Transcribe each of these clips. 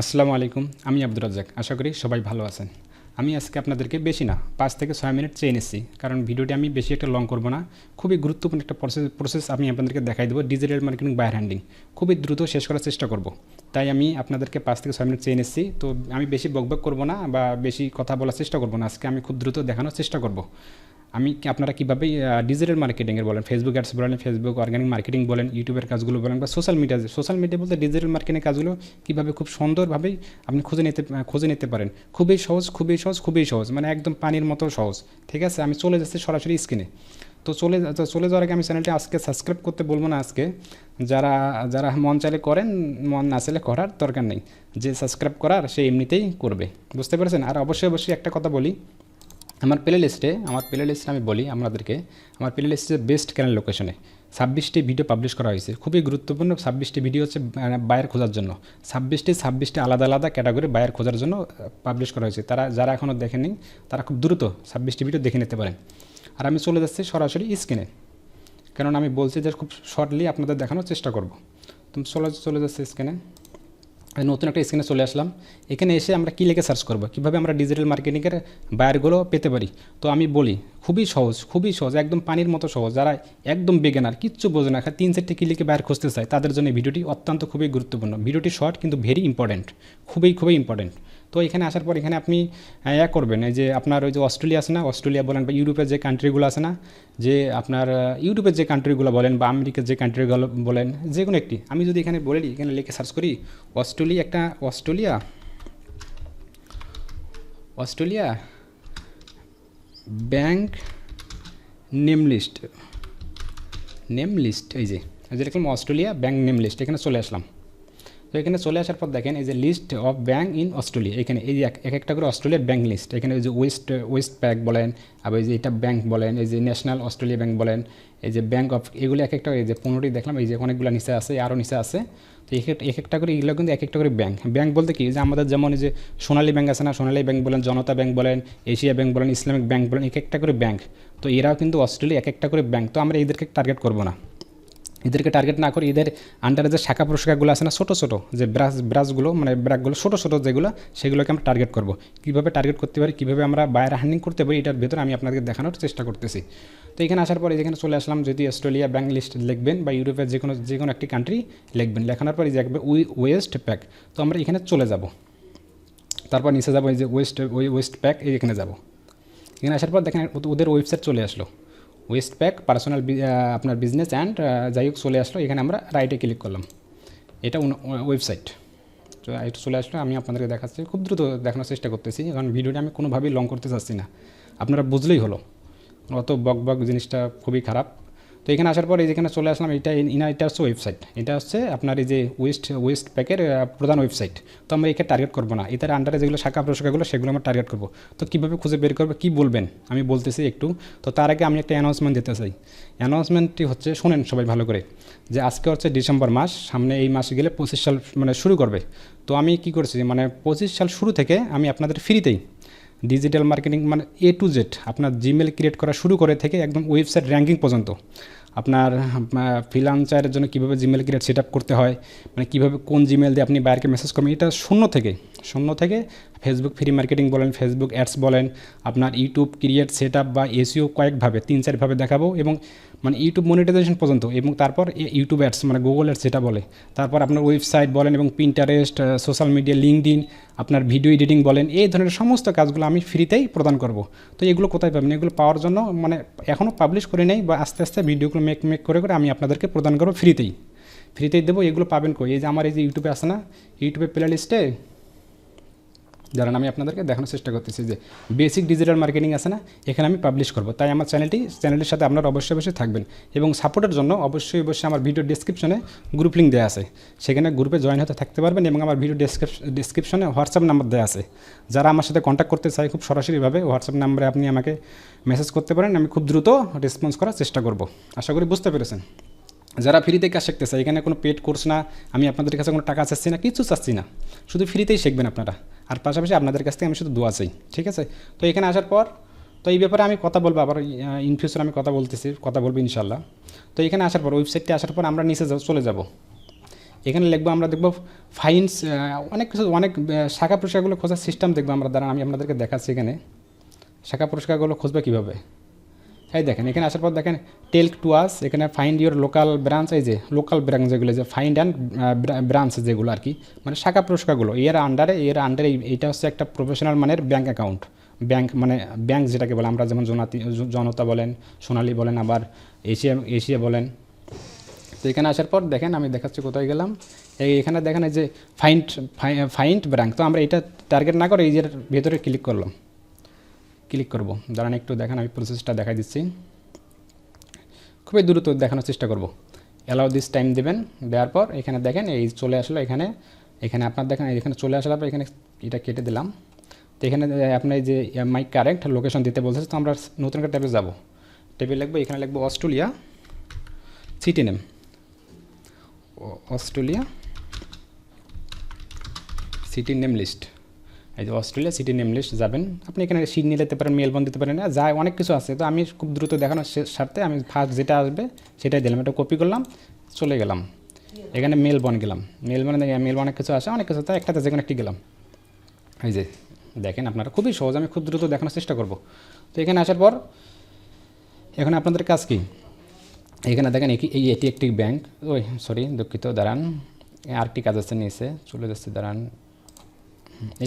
আসসালামু আলাইকুম, আমি আব্দুর রাজ্জাক। আশা করি সবাই ভালো আছেন। আমি আজকে আপনাদেরকে বেশি না, পাঁচ থেকে ছয় মিনিট চেয়ে নিচ্ছি, কারণ ভিডিওটি আমি বেশি একটা লং করব না। খুবই গুরুত্বপূর্ণ একটা প্রসেস প্রসেস আমি আপনাদেরকে দেখাই দেবো ডিজিটাল মার্কেটিং বায়ার হ্যান্ডিং খুবই দ্রুত শেষ করার চেষ্টা করব। তাই আমি আপনাদেরকে পাঁচ থেকে ছয় মিনিট চেয়ে নিচ্ছি, তো আমি বেশি বকবক করব না বা বেশি কথা বলার চেষ্টা করব না। আজকে আমি খুব দ্রুত দেখানোর চেষ্টা করব। আমি আপনারা কীভাবে ডিজিটাল মার্কেটিংয়ের বলেন ফেসবুক অ্যাডস বলেন ফেসবুক অর্গানিক মার্কেটিং বলেন ইউটিউবের কাজগুলো বলেন, বা সোশ্যাল মিডিয়া সোশ্যাল মিডিয়া বলতে ডিজিটাল মার্কেটিংয়ের কাজগুলো কীভাবে খুব সুন্দরভাবেই আপনি খুঁজে নিতে খুঁজে নিতে পারেন। খুবই সহজ খুবই সহজ খুবই সহজ মানে একদম পানির মতো সহজ। ঠিক আছে? আমি চলে যাচ্ছি সরাসরি স্ক্রিনে তো চলে চলে যাওয়ার আগে আমি চ্যানেলটি আজকে সাবস্ক্রাইব করতে বলব না আজকে। যারা যারা মন চাইলে করেন, মন না চাইলে করার দরকার নেই। যে সাবস্ক্রাইব করার, সে এমনিতেই করবে। বুঝতে পেরেছেন? আর অবশ্যই অবশ্যই একটা কথা বলি। আমার প্লে লিস্টে আমার প্লে লিস্টে আমি বলি আপনাদেরকে, আমার প্লে লিস্টে বেস্ট ক্যানেল লোকেশনে ছাব্বিশটি ভিডিও পাবলিশ করা হয়েছে। খুবই গুরুত্বপূর্ণ ছাব্বিশটি ভিডিও হচ্ছে বায়ের খোঁজার জন্য। ছাব্বিশটি ছাব্বিশটি আলাদা আলাদা ক্যাটাগরি বায়ের খোঁজার জন্য পাবলিশ করা হয়েছে। তারা, যারা এখনও দেখেনি তারা খুব দ্রুত ছাব্বিশটি ভিডিও দেখে নিতে পারেন। আর আমি চলে যাচ্ছি সরাসরি স্ক্রিনে কারণ আমি বলছি যে খুব শর্টলি আপনাদের দেখানোর চেষ্টা করব। তুমি চলে চলে যাচ্ছে স্ক্রিনে নতুন একটা স্ক্রিনে চলে আসলাম। এখানে এসে আমরা কী লিখে সার্চ করব? কীভাবে আমরা ডিজিটাল মার্কেটিংয়ের বায়ারগুলো পেতে পারি? তো আমি বলি, খুবই সহজ খুবই সহজ, একদম পানির মতো সহজ। যারা একদম বেগেনার কিচ্ছু বোঝে না তিন চারটি কী লিখে বায়ার খুঁজতে চায়, তাদের জন্য ভিডিওটি অত্যন্ত খুবই গুরুত্বপূর্ণ। ভিডিওটি শর্ট কিন্তু ভেরি ইম্পর্ট্যান্ট খুবই খুবই ইম্পর্ট্যান্ট তো এখানে আসার পর এখানে আপনি ইয়া করবেন, এই যে আপনার ওই যে অস্ট্রেলিয়া আছে না, অস্ট্রেলিয়া বলেন বা ইউরোপের যে কান্ট্রিগুলো আছে না, যে আপনার ইউরোপের যে কান্ট্রিগুলো বলেন বা আমেরিকার যে কান্ট্রিগুলো বলেন, যে কোনো একটি, আমি যদি এখানে বলে দিই, এখানে লিখে সার্চ করি, অস্ট্রেলিয়া একটা, Australia Australia bank name list name list এই যে এই যে লিখলাম অস্ট্রেলিয়া ব্যাংক নেম লিস্ট এখানে চলে আসলাম। তো এখানে চলে আসার পর দেখেন, এই যে list of bank in Australia এখানে এই এক এক একটা করে অস্ট্রেলিয়ার ব্যাঙ্ক লিস্ট এখানে এই যে ওয়েস্ট ওয়েস্ট ব্যাঙ্ক বলেন, আবার এই যে এটা ব্যাঙ্ক বলেন, এই যে ন্যাশনাল অস্ট্রেলিয়া ব্যাঙ্ক বলেন, এই যে ব্যাঙ্ক অফ এগুলো এক একটা এই যে পনেরোটি দেখলাম, এই যে অনেকগুলো নিচে আছে, আরও নিচে আছে। তো এক একটা এক একটা করে, এগুলো কিন্তু এক একটা করে ব্যাংক ব্যাঙ্ক বলতে কি যে আমাদের যেমন এই যে সোনালী ব্যাঙ্ক আছে না, সোনালী ব্যাঙ্ক বলেন, জনতা ব্যাঙ্ক বলেন এশিয়া ব্যাঙ্ক বলেন ইসলামিক ব্যাঙ্ক বলেন, এক একটা করে ব্যাঙ্ক তো এরাও কিন্তু অস্ট্রেলিয়া এক একটা করে ব্যাঙ্ক তো আমরা এদেরকে টার্গেট করব না। এদেরকে টার্গেট না করে এদের আন্ডারে যে শাখা প্রশাখাগুলো আছে না, ছোটো ছোটো যে ব্রাশ ব্রাশগুলো মানে ব্রাকগুলো ছোটো ছোটো যেগুলো, সেগুলোকে আমরা টার্গেট করব। কীভাবে টার্গেট করতে পারি, কীভাবে আমরা বায়ার হ্যান্ডিং করতে পারি, এটার ভেতরে আমি আপনাদের দেখানোর চেষ্টা করতেছি। তো এখানে আসার পরে যেখানে চলে আসলাম, যদি অস্ট্রেলিয়া ব্যাংক লিস্ট লিখবেন বা ইউরোপের যে কোনো যে কোনো একটি কান্ট্রি লিখবেন, লেখানোর পরে দেখবে উই ওয়েস্ট প্যাক তো আমরা এখানে চলে যাব। তারপর নিচে যাব, এই যে ওয়েস্ট ওই ওয়েস্ট প্যাক এখানে যাব। এখানে আসার পর দেখেন, ওদের ওয়েবসাইট চলে আসলো। ওয়েস্ট প্যাক পার্সোনাল আপনার বিজনেস অ্যান্ড যাই হোক চলে আসলো, এখানে আমরা রাইটে ক্লিক করলাম। এটা ওয়েবসাইট তো এটা চলে আসলো, আমি আপনাদেরকে দেখাচ্ছি, খুব দ্রুত দেখানোর চেষ্টা করতেছি, কারণ ভিডিওটা আমি কোনোভাবেই লং করতে চাচ্ছি না। আপনারা বুঝলেই হলো। অত বক বক জিনিসটা খুবই খারাপ। তো এখানে আসার পর এই যেখানে চলে আসলাম, এটা ইনা এটা হচ্ছে ওয়েবসাইট এটা হচ্ছে আপনার এই যে ওয়েস্ট ওয়েস্ট প্যাকের প্রধান ওয়েবসাইট তো আমরা এখানে টার্গেট করব না। এটার আন্ডারে যেগুলো শাখা প্রশাখাগুলো, সেগুলো আমরা টার্গেট করব। তো কীভাবে খুঁজে বের করব, কী বলবেন? আমি বলতেছি একটু। তো তার আগে আমি একটা অ্যানাউন্সমেন্ট দিতে চাই। অ্যানাউন্সমেন্টটি হচ্ছে, শোনেন সবাই ভালো করে, যে আজকে হচ্ছে ডিসেম্বর মাস, সামনে এই মাসে গেলে পঁচিশ সাল মানে শুরু করবে। তো আমি কি করছি মানে পঁচিশ সাল শুরু থেকে আমি আপনাদের ফ্রিতেই ডিজিটাল মার্কেটিং মানে এ টু জেড আপনার জিমেল ক্রিয়েট করা শুরু করে থেকে একদম ওয়েবসাইট র্যাঙ্কিং পর্যন্ত। আপনার ফ্রিলান্সারের জন্য কীভাবে জিমেল ক্রিয়েট সেট করতে হয় মানে কীভাবে কোন জিমেল দিয়ে আপনি বাইরকে মেসেজ করবেন, এটা শূন্য থেকে শূন্য থেকে ফেসবুক ফ্রি মার্কেটিং বলেন ফেসবুক অ্যাডস বলেন, আপনার ইউটিউব ক্রিয়েট সেট আপ বা এসিও কয়েকভাবে, তিন চারভাবে দেখাবো এবং মানে ইউটিউব মনিটাইজেশন পর্যন্ত এবং তারপর ইউটিউব অ্যাডস মানে গুগল অ্যাডস যেটা বলে। তারপর আপনার ওয়েবসাইট বলেন এবং পিন্টারেস্ট সোশ্যাল মিডিয়া লিঙ্কডিন আপনার ভিডিও এডিটিং বলেন, এই ধরনের সমস্ত কাজগুলো আমি ফ্রিতেই প্রদান করব। তো এগুলো কোথায় পাবেন? এগুলো পাওয়ার জন্য মানে এখনও পাবলিশ করে নেই বা আস্তে আস্তে ভিডিওগুলো মেক মেক করে করে আমি আপনাদেরকে প্রদান করব ফ্রিতেই ফ্রিতেই দেবো, এগুলো পাবেন কই? এই যে আমার এই যে ইউটিউবে আসে না ইউটিউবে প্লে লিস্টে যারা আমি আপনাদেরকে দেখানোর চেষ্টা করতেছি যে বেসিক ডিজিটাল মার্কেটিং আছে না, এখানে আমি পাবলিশ করব। তাই আমার চ্যানেলটি চ্যানেলের সাথে আপনারা অবশ্যই অবশ্যই থাকবেন। এবং সাপোর্টের জন্য অবশ্যই অবশ্যই আমার ভিডিও ডিসক্রিপশনে গ্রুপ লিঙ্ক দেওয়া আছে। সেখানে গ্রুপে জয়েন হতে থাকতে পারবেন এবং আমার ভিডিও ডিসক্রিপশনে হোয়াটসঅ্যাপ নাম্বার দেওয়া আছে। যারা আমার সাথে কন্ট্যাক্ট করতে চায় খুব সরাসরিভাবে হোয়াটসঅ্যাপ নাম্বারে আপনি আমাকে মেসেজ করতে পারেন। আমি খুব দ্রুত রেসপন্স করার চেষ্টা করব। আশা করি বুঝতে পেরেছেন। যারা ফ্রিতে কাজ শিখতে চায়, এখানে কোনো পেড কোর্স না, আমি আপনাদের কাছে কোনো টাকা চাচ্ছি না, কিছু চাচ্ছি না। শুধু ফ্রিতেই শিখবেন আপনারা। আর পাশাপাশি আপনাদের কাছ থেকে আমি শুধু দোয়া চাই, ঠিক আছে? তো এখানে আসার পর, তো এই ব্যাপারে আমি কথা বলব, আবার ইন ফিউচার আমি কথা বলতেছি, কথা বলব ইনশাল্লাহ তো এখানে আসার পর ওয়েবসাইটে আসার পর আমরা নিচে চলে যাব। এখানে লিখব, আমরা দেখব ফাইন্স অনেক কিছু, অনেক শাখা প্রশাখাগুলো খোঁজার সিস্টেম দেখব আমরা দ্বারা আমি আপনাদেরকে দেখাচ্ছি এখানে। শাখা পুরস্কারগুলো খুঁজবে কীভাবে? এই দেখেন, এখানে আসার পর দেখেন টেল টু আস এখানে ফাইন্ড ইউর লোকাল ব্রাঞ্চ এই যে লোকাল ব্রাঞ্চ যেগুলো যে ফাইন্ড অ্যান্ড ব্রাঞ্চ যেগুলো আর কি মানে শাখা প্রশাখাগুলো এর আন্ডারে এর আন্ডারে এইটা হচ্ছে একটা প্রফেশনাল মানের ব্যাঙ্ক অ্যাকাউন্ট ব্যাংক মানে ব্যাংক যেটাকে বলে, আমরা যেমন জনাতি জনতা বলেন, সোনালী বলেন, আবার এশিয়া এশিয়া বলেন। তো এখানে আসার পর দেখেন, আমি দেখাচ্ছি কোথায় গেলাম, এই এখানে দেখেন, এই যে ফাইন্ড ফাইন্ড ব্র্যাঙ্ক তো আমরা এটা টার্গেট না করে এই যে ভেতরে ক্লিক করলাম। ক্লিক করব। দাঁড়ান একটু দেখেন, আমি প্রসেসটা দেখাই দিচ্ছি। খুবই দ্রুত দেখানোর চেষ্টা করব। অ্যালাউ দিস টাইম দেবেন, দেওয়ার পর এখানে দেখেন, এই চলে আসলো এখানে এখানে আপনার দেখেন এখানে চলে আসার পর এখানে এটা কেটে দিলাম। তো এখানে আপনার যে মাই কারেক্ট লোকেশন দিতে বলছে তো আমরা নতুন একটা ট্যাবে যাব। ট্যাবে লিখব, এখানে লিখব Australia city name Australia city name list এই যে অস্ট্রেলিয়া সিটি নেম লিস্ট যাবেন, আপনি এখানে সিট নিয়ে যেতে পারেন মেলবন দিতে পারেন আর যা অনেক কিছু আছে। তো আমি খুব দ্রুত দেখানোর স্বার্থে আমি ফার্স্ট যেটা আসবে সেটাই দিলাম। এটা কপি করলাম, চলে গেলাম। এখানে মেলবন গেলাম। মেলবনে মেলবন অনেক কিছু আছে, অনেক কিছু তাই একটাতে যে কোনো একটি গেলাম। এই যে দেখেন আপনারা, খুবই সহজ, আমি খুব দ্রুত দেখানোর চেষ্টা করব। তো এখানে আসার পর, এখন আপনাদের কাজ কি? এখানে দেখেন এই এটি একটি ব্যাংক ওই সরি দুঃখিত, দাঁড়ান। আরেকটি কাজ আছে নিচে, চলে যাচ্ছে, দাঁড়ান।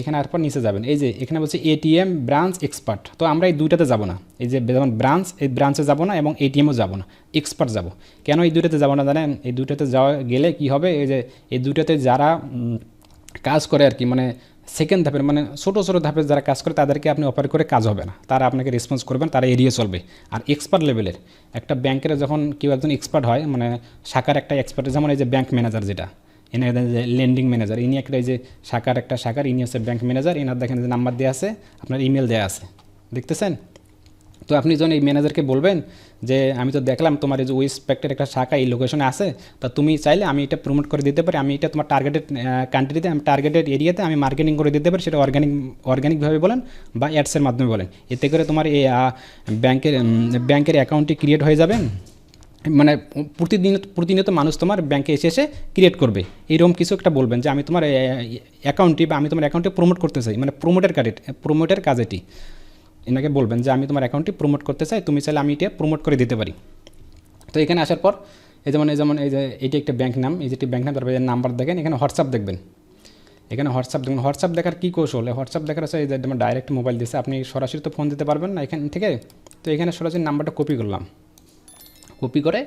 এখানে আরপর নিচে যাবেন। এই যে এখানে বলছে এটিএম ব্রাঞ্চ এক্সপার্ট তো আমরা এই দুইটাতে যাব না। এই যে যেমন ব্রাঞ্চ এই ব্রাঞ্চে যাব না এবং এটিএমও যাব না। এক্সপার্ট যাব। কেন এই দুইটাতে যাব না জানেন? এই দুইটাতে যাওয়া গেলে কি হবে? এই যে এই দুইটাতে যারা কাজ করে আর কি মানে সেকেন্ড ধাপের মানে ছোটো ছোটো ধাপের যারা কাজ করে, তাদেরকে আপনি অফার করে কাজ হবে না। তারা আপনাকে রেসপন্স করবেন তারা এড়িয়ে চলবে। আর এক্সপার্ট লেভেলের একটা ব্যাংকের যখন কেউ একজন এক্সপার্ট হয় মানে শাখার একটা এক্সপার্ট যেমন এই যে ব্যাংক ম্যানেজার যেটা এনার যে লেন্ডিং ম্যানেজার ইনি একটা যে শাখার একটা শাখার, ইনি হচ্ছে ব্যাংক ম্যানেজার এনার দেখেন যে নাম্বার দেওয়া আছে, আপনার ইমেল দেওয়া আছে। দেখতেছেন? তো আপনি যখন এই ম্যানেজারকে বলবেন যে, আমি তো দেখলাম তোমার এই যে ওয়েস্টপ্যাক্টের একটা শাখা, এই লোকেশনে আছে, তা তুমি চাইলে আমি এটা প্রমোট করে দিতে পারি। আমি এটা তোমার টার্গেটেড কান্ট্রিতে আমি টার্গেটেড এরিয়াতে আমি মার্কেটিং করে দিতে পারি, সেটা অর্গানিক অর্গানিকভাবে বলেন বা অ্যাডসের মাধ্যমে বলেন। এতে করে তোমার এই ব্যাংকের ব্যাংকের অ্যাকাউন্টটি ক্রিয়েট হয়ে যাবেন মানে প্রতিদিন, প্রতিনিয়ত মানুষ তোমার ব্যাংকে এসে এসে ক্রিয়েট করবে। এরকম কিছু একটা বলবেন যে আমি তোমার অ্যাকাউন্টটি বা আমি তোমার অ্যাকাউন্টে প্রমোট করতে চাই। মানে প্রমোটের কাজ প্রমোটের কাজ এটি। এনাকে বলবেন যে আমি তোমার অ্যাকাউন্টটি প্রমোট করতে চাই, তুমি চাইলে আমি এটা প্রমোট করে দিতে পারি। তো এখানে আসার পর, এই যেমন এই যেমন, এই যে, এটি একটা ব্যাংক নাম, এই যেটি ব্যাংক নাম, তারপরে নাম্বার দেখেন, এখানে হোয়াটসঅ্যাপ দেখবেন। এখানে হোয়াটসঅ্যাপ দেখুন হোয়াটসঅ্যাপ দেখার কী কৌশল? হোয়াটসঅ্যাপ দেখার আছে এই যে ডাইরেক্ট মোবাইল দিচ্ছে আপনি সরাসরি তো ফোন দিতে পারবেন না এখান থেকে। তো এখানে সরাসরি নাম্বারটা কপি করলাম। কপি করে,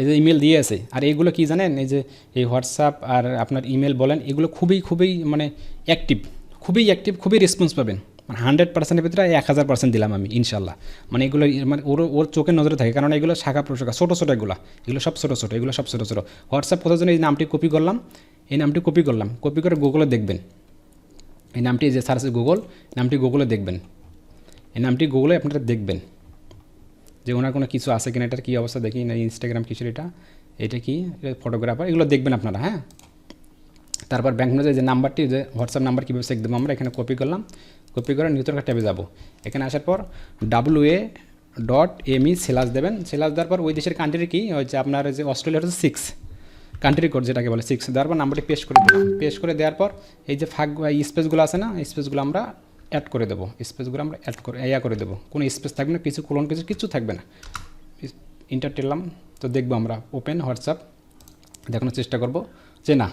এই যে ইমেল দিয়ে আছে আর এইগুলো কি জানেন? এই যে, এই হোয়াটসঅ্যাপ আর আপনার ইমেল বলেন, এগুলো খুবই খুবই মানে অ্যাক্টিভ খুবই অ্যাক্টিভ খুবই রেসপন্স পাবেন। মানে হান্ড্রেড পার্সেন্টের ভিতরে এক হাজার পার্সেন্ট দিলাম আমি ইনশাল্লাহ মানে এগুলো মানে ওর ওর চোখের নজরে থাকে, কারণ এগুলো শাখা প্রশাখা, ছোটো ছোটো এগুলো। এগুলো সব ছোটো ছোটো, এগুলো সব ছোটো ছোটো। হোয়াটসঅ্যাপ কোথাও জন্য এই নামটি কপি করলাম? এই নামটি কপি করলাম। কপি করে গুগলে দেখবেন। এই নামটি যে সার্চ গুগল নামটি গুগলে দেখবেন। এই নামটি গুগলে আপনারা দেখবেন। যে ওনার কোনো কিছু আছে কিনা, এটার কী অবস্থা দেখি না ইনস্টাগ্রাম কিছু এটা এটা কি ফটোগ্রাফার এগুলো দেখবেন আপনারা হ্যাঁ? তারপর ব্যাংক ম্যানেজার যে নাম্বারটি, যে হোয়াটসঅ্যাপ নাম্বার কীভাবে চেক দেবো আমরা, এখানে কপি করলাম। কপি করে নিউতন ট্যাবে যাব। এখানে আসার পর W A dot M E সেলাস দেবেন। সেলাস দেওয়ার পর ওই দেশের কান্ট্রি কি? হচ্ছে আপনার যে অস্ট্রেলিয়া হচ্ছে সিক্স কান্ট্রি কোড যেটাকে বলে সিক্স দেওয়ার পর নাম্বারটি পেস্ট করে দিলাম। পেস্ট করে দেওয়ার পর এই যে ফাঁক স্পেসগুলো আছে না স্পেসগুলো আমরা অ্যাড করে দেবো। স্পেসগুলো আমরা অ্যাড করে ইয়া করে দেবো। কোনো স্পেস থাকবে না, কিছু কোলন কিছু কিছু থাকবে না। ইন্টার টেললাম। তো দেখব আমরা ওপেন হোয়াটসঅ্যাপ দেখানোর চেষ্টা করব যে না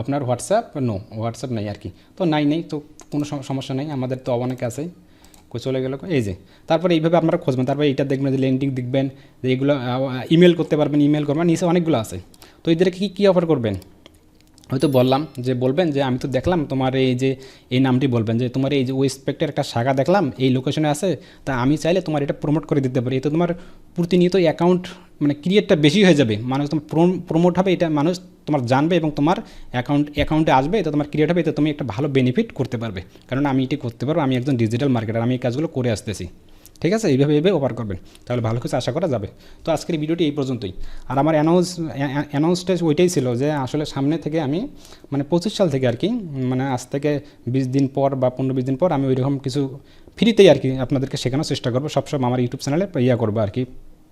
আপনার হোয়াটসঅ্যাপ নো হোয়াটসঅ্যাপ নেই আর কি তো নাই, নেই তো কোনো সমস্যা নেই। আমাদের তো অনেকে আছে। চলে গেল এই যে। তারপরে এইভাবে আপনারা খুঁজবেন তারপরে এইটা দেখবেন যে লেন্ডিং দেখবেন। যে এগুলো ইমেল করতে পারবেন ইমেল করবেন। নিচে অনেকগুলো আছে। তো এদেরকে কী কী অফার করবেন? হয়তো বললাম যে, বলবেন যে, আমি তো দেখলাম তোমার এই যে, এই নামটি বলবেন যে, তোমার এই যে ওয়েস্টপেক্টের একটা শাখা দেখলাম, এই লোকেশনে আছে, তা আমি চাইলে তোমার এটা প্রমোট করে দিতে পারি। এতে তোমার প্রতিনিয়ত অ্যাকাউন্ট মানে ক্রিয়েটটা বেশি হয়ে যাবে। মানুষ তোমার প্রমোট হবে, এটা মানুষ তোমার জানবে এবং তোমার অ্যাকাউন্ট অ্যাকাউন্টে আসবে, এটা তোমার ক্রিয়েট হবে, এতে তুমি একটা ভালো বেনিফিট করতে পারবে। কারণ আমি এটি করতে পারব, আমি একজন ডিজিটাল মার্কেটার আমি এই কাজগুলো করে আসতেছি। ঠিক আছে? এইভাবে এইভাবে ওভার করবেন। তাহলে ভালো কিছু আশা করা যাবে। তো আজকের ভিডিওটি এই পর্যন্তই। আর আমার অ্যানাউন্স অ্যানাউন্সটা ওইটাই ছিল যে আসলে সামনে থেকে আমি মানে পঁচিশ সাল থেকে আর কি মানে আজ থেকে বিশ দিন পর বা পনেরো বিশ দিন পর আমি ওইরকম কিছু ফ্রিতেই আর কি আপনাদেরকে শেখানোর চেষ্টা করব। সবসময় আমার ইউটিউব চ্যানেলে ইয়া করব আর কি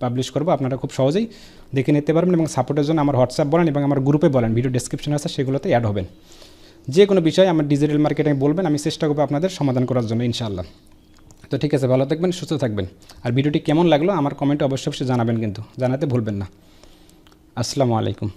পাবলিশ করব। আপনারা খুব সহজেই দেখে নিতে পারবেন এবং সাপোর্টের জন্য আমার হোয়াটসঅ্যাপ বলেন এবং আমার গ্রুপে বলেন। ভিডিও ডেসক্রিপশন আছে, সেগুলোতে অ্যাড হবেন। যে কোনো বিষয়ে আমার ডিজিটাল মার্কেটিং বলবেন, আমি চেষ্টা করব আপনাদের সমাধান করার জন্য, ইনশাআল্লাহ। তো ঠিক আছে, ভালো থাকবেন, সুস্থ থাকবেন। আর ভিডিওটি কেমন লাগল, আমার কমেন্টে অবশ্যই অবশ্যই জানাবেন কিন্তু, জানাতে ভুলবেন না। আসসালামু আলাইকুম।